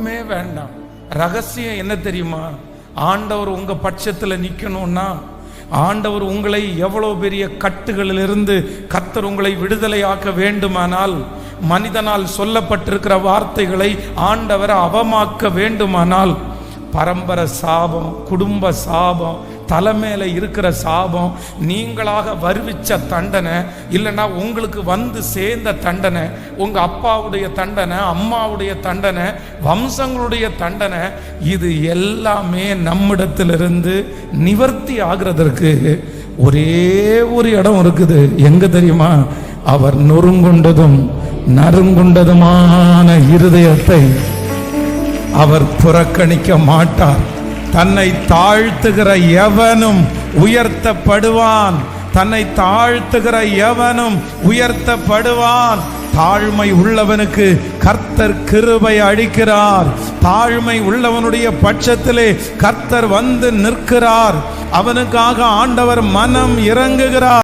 ஒன்றுமே வேண்டாம். ரகசியம் என்ன தெரியுமா? ஆண்டவர் உங்க பட்சத்தில் நிற்கணும்னா ஆண்டவர் உங்களை எவ்வளோ பெரிய கட்டுகளிலிருந்து கத்தர் உங்களை விடுதலையாக்க வேண்டுமானால் மனிதனால் சொல்லப்பட்டிருக்கிற வார்த்தைகளை ஆண்டவர் அவமாக்க வேண்டுமானால் பரம்பரை சாபம் குடும்ப சாபம் தலைமையில இருக்கிற சாபம் நீங்களாக வருவிச்ச தண்டனை இல்லைன்னா உங்களுக்கு வந்து சேர்ந்த தண்டனை உங்க அப்பாவுடைய தண்டனை அம்மாவுடைய தண்டனை வம்சங்களுடைய தண்டனை இது எல்லாமே நம்மிடத்திலிருந்து நிவர்த்தி ஆகிறதற்கு ஒரே ஒரு இடம் இருக்குது. எங்க தெரியுமா? அவர் நொறுங்குண்டதும் நறுங்குண்டதுமான இருதயத்தை அவர் புறக்கணிக்க மாட்டார். தன்னை தாழ்த்துகிற எவனும் உயர்த்தப்படுவான். தன்னை தாழ்த்துகிற எவனும் உயர்த்தப்படுவான். தாழ்மை உள்ளவனுக்கு கர்த்தர் கிருபை அளிக்கிறார். தாழ்மை உள்ளவனுடைய பட்சத்திலே கர்த்தர் வந்து நிற்கிறார். அவனுக்காக ஆண்டவர் மனம் இறங்குகிறார்.